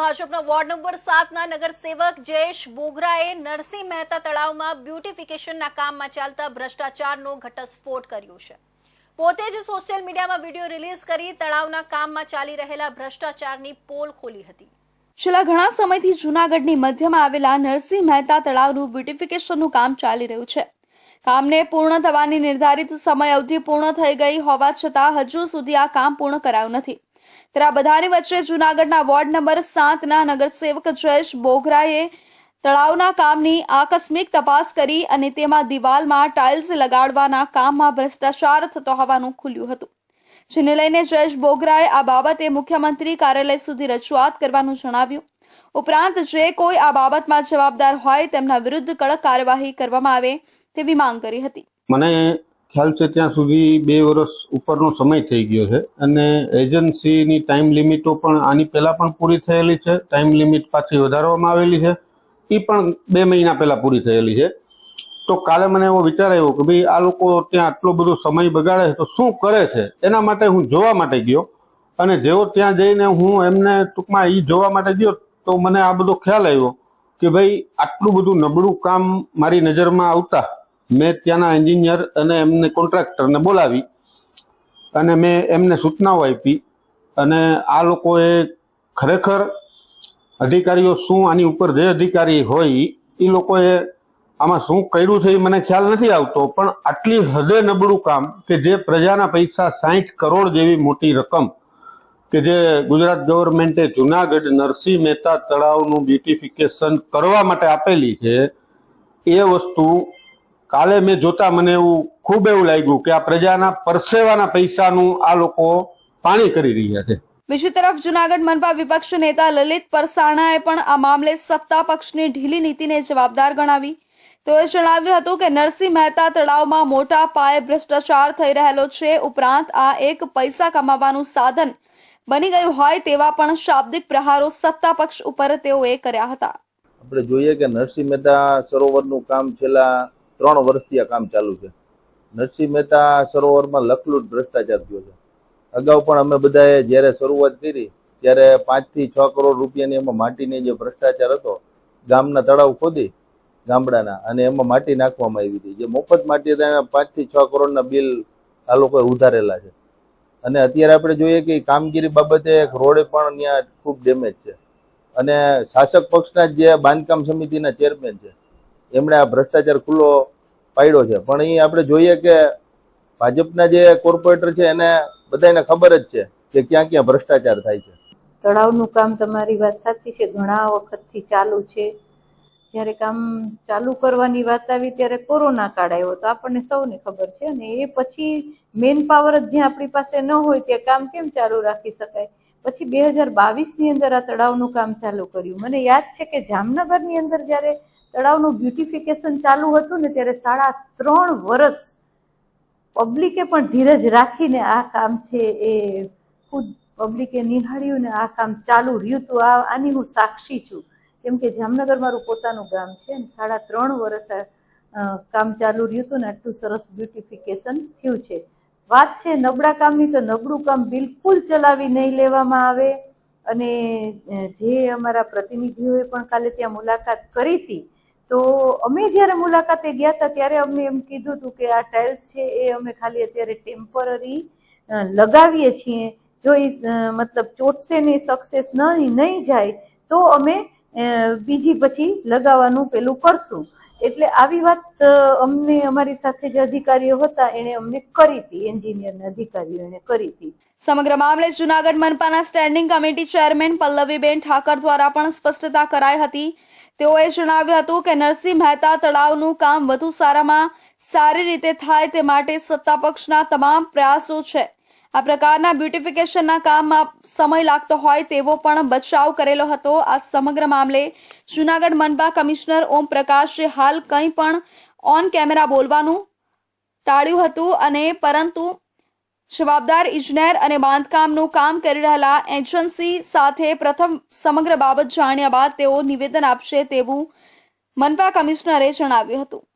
ભાજપના ward number સાતના નગરસેવક જયેશ બોગરાએ નરસિંહ મહેતા તળાવમાં બ્યુટિફિકેશનના કામમાં ચાલતા ભ્રષ્ટાચારનો ઘટસ્ફોટ કર્યો છે. પોતે જ સોશિયલ મીડિયામાં વીડિયો રિલીઝ કરી તળાવના કામમાં ચાલી રહેલા ભ્રષ્ટાચારની પોલ ખોલી હતી. છેલ્લા ઘણા સમયથી જૂનાગઢની મધ્યમાં આવેલા નરસિંહ મહેતા તળાવનું બ્યુટિફિકેશનનું કામ ચાલી રહ્યું છે. કામને પૂર્ણ થવાની નિર્ધારિત સમય અવધિ પૂર્ણ થઈ ગઈ હોવા છતાં હજુ સુધી આ કામ પૂર્ણ કરાયું નથી. ત્યારે બધાની વચ્ચે જૂનાગઢના વોર્ડ નંબર સાતના નગરસેવક જયેશ બોઘરાએ તળાવના કામની આકસ્મિક તપાસ કરી અને તેમાં દિવાલમાં ટાઇલ્સ લગાડવાના કામમાં ભ્રષ્ટાચાર થતો હોવાનું ખુલ્યું હતું. જેને લઈને જયેશ બોગરાએ આ બાબતે મુખ્યમંત્રી કાર્યાલય સુધી રજૂઆત કરવાનું જણાવ્યું. ઉપરાંત જે કોઈ આ બાબતમાં જવાબદાર હોય તેમના વિરુદ્ધ કડક કાર્યવાહી કરવામાં આવે તેવી માંગ કરી હતી. મને ખ્યાલ છે ત્યાં સુધી બે વર્ષ ઉપરનો સમય થઈ ગયો છે. અને એજન્સીની ટાઈમ લિમિટો પણ આની પહેલાં પણ પૂરી થયેલી છે. ટાઈમ લિમિટ પાછી વધારવામાં આવેલી છે. એ પણ બે મહિના પહેલાં પૂરી થયેલી છે. તો કાલે મને એવો વિચાર આવ્યો કે ભાઈ આ લોકો ત્યાં આટલો બધો સમય બગાડે છે તો શું કરે છે? એના માટે હું જોવા માટે ગયો. અને જેવો ત્યાં જઈને હું એમને ટૂંકમાં એ જોવા માટે ગયો તો મને આ બધો ખ્યાલ આવ્યો કે ભાઈ આટલું બધું નબળું કામ મારી નજરમાં આવતા મેં ત્યાંના એન્જિનિયર અને એમને કોન્ટ્રાક્ટરને બોલાવી અને મેં એમને સૂચનાઓ આપી અને આ લોકોએ ખરેખર અધિકારીઓ શું આની ઉપર જે અધિકારી હોય એ લોકોએ આમાં શું કર્યું છે એ મને ખ્યાલ નથી આવતો, પણ આટલી હદે નબળું કામ કે જે પ્રજાના પૈસા સાહીઠ કરોડ જેવી મોટી રકમ કે જે ગુજરાત ગવર્મેન્ટે જુનાગઢ નરસિંહ મહેતા તળાવનું બ્યુટિફિકેશન કરવા માટે આપેલી છે, એ વસ્તુ કાલે મેં જોતા મને એવું ખૂબ એવું લાગ્યું કે આ પ્રજાના પરસેવાના પૈસાનું આ લોકો પાણી કરી રહ્યા છે. બીજી તરફ જુનાગઢ મનપા વિપક્ષ નેતા લલિત પરસાણાએ પણ આ મામલે સત્તા પક્ષની ઢીલી નીતિને જવાબદાર ગણાવી. તેઓએ જણાવ્યું હતું કે નરસિંહ મહેતા તળાવમાં મોટા પાયે ભ્રષ્ટાચાર થઈ રહેલો છે. ઉપરાંત આ એક પૈસા કમાવાનું સાધન બની ગયું હોય તેવા પણ શાબ્દિક પ્રહારો સત્તા પક્ષ ઉપર તેઓએ કર્યા હતા. આપણે જોઈએ કે નરસિંહ મહેતા સરોવરનું કામ છેલ્લા ત્રણ વર્ષથી આ કામ ચાલુ છે. નરસિંહ મહેતા સરોવરમાં લખલૂટ ભ્રષ્ટાચાર થયો છે. અગાઉ પણ અમે બધાએ જ્યારે શરૂઆત કરી, ત્યારે પાંચથી છ કરોડ રૂપિયાની એમાં માટીની જે ભ્રષ્ટાચાર હતો, ગામના તળાવ ખોદી, ગામડાના, અને એમાં માટી નાખવામાં આવી હતી. જે મફત માટી હતા, એના પાંચથી છ કરોડના બિલ આ લોકોએ ઉધારેલા છે. અને અત્યારે આપણે જોઈએ કે કામગીરી બાબતે એક રોડે પણ ત્યાં ખૂબ ડેમેજ છે. અને શાસક પક્ષના જે બાંધકામ સમિતિના ચેરમેન છે એમણે આ ભ્રષ્ટાચાર ખુલ્લો પાડ્યો છે. પણ એ આપણે જોઈએ કે ભાજપના જે કોર્પોરેટર છે, એને બધાને ખબર જ છે કે ક્યાં ક્યાં ભ્રષ્ટાચાર થાય છે. તળાવનું કામ તમારી વાત સાચી છે. ઘણા વખતથી ચાલુ છે. જ્યારે કામ ચાલુ કરવાની વાત આવી ત્યારે કોરોના કાળ આવ્યો. તો આપણને સૌને ખબર છે અને એ પછી મેન પાવર જ જ્યાં આપણી પાસે ન હોય ત્યાં કામ કેમ ચાલુ રાખી શકાય? પછી બે હજાર બાવીસની અંદર આ તળાવનું કામ ચાલુ કર્યું. મને યાદ છે કે જામનગરની અંદર જ્યારે તળાવનું બ્યુટિફિકેશન ચાલુ હતું ને ત્યારે સાડા ત્રણ વર્ષ પબ્લિકે પણ ધીરજ રાખીને આ કામ છે એ ખુદ પબ્લિકે નિહાળ્યું ને આ કામ ચાલુ રહ્યું તો આ આની હું સાક્ષી છું. કેમ કે જામનગર મારું પોતાનું ગામ છે અને સાડા ત્રણ વર્ષ કામ ચાલુ રહ્યું હતું ને આટલું સરસ બ્યુટિફિકેશન થયું છે. વાત છે નબળા કામની તો નબળું કામ બિલકુલ ચલાવી નહીં લેવામાં આવે અને જે અમારા પ્રતિનિધિઓએ પણ કાલે ત્યાં મુલાકાત કરી હતી તો અમે જ્યારે મુલાકાતે ગયા હતા, ત્યારે અમને એમ કીધું હતું કે આ ટાઇલ્સ છે એ અમે ખાલી અત્યારે ટેમ્પરરી લગાવીએ છીએ. જો એ મતલબ ચોટશે ને સક્સેસ નહીં નહીં જાય, તો અમે બીજી પછી લગાવવાનું પેલું કરશું. એટલે આવી વાત અમને અમારી સાથે જે અધિકારીઓ હતા, એણે અમને કરી હતી, એન્જિનિયરના અધિકારીઓ એણે કરી હતી. સમગ્ર મામલે Junagadh મનપાના standing committee chairman Pallaviben Thakar દ્વારા પણ સ્પષ્ટતા કરાઈ હતી. તેઓએ જણાવ્યું હતું કે નરસિંહ મહેતા તળાવનું કામ વધુ સારામાં સારી રીતે થાય તે માટે સત્તા પક્ષના તમામ પ્રયાસો છે. આ પ્રકારના બ્યુટિફિકેશનના કામમાં સમય લાગતો હોય તેવો પણ બચાવ કરેલો હતો. આ સમગ્ર મામલે જૂનાગઢ મનપા કમિશનર ઓમ પ્રકાશે હાલ કંઈ પણ ઓન કેમેરા બોલવાનું ટાળ્યું હતું અને પરંતુ જવાબદાર ઇજનેર અને બાંધકામનું કામ કરી રહેલા એજન્સી સાથે પ્રથમ સમગ્ર બાબત જાણ્યા બાદ તેઓ નિવેદન આપશે તેવું મનપા કમિશનરે જણાવ્યું હતું.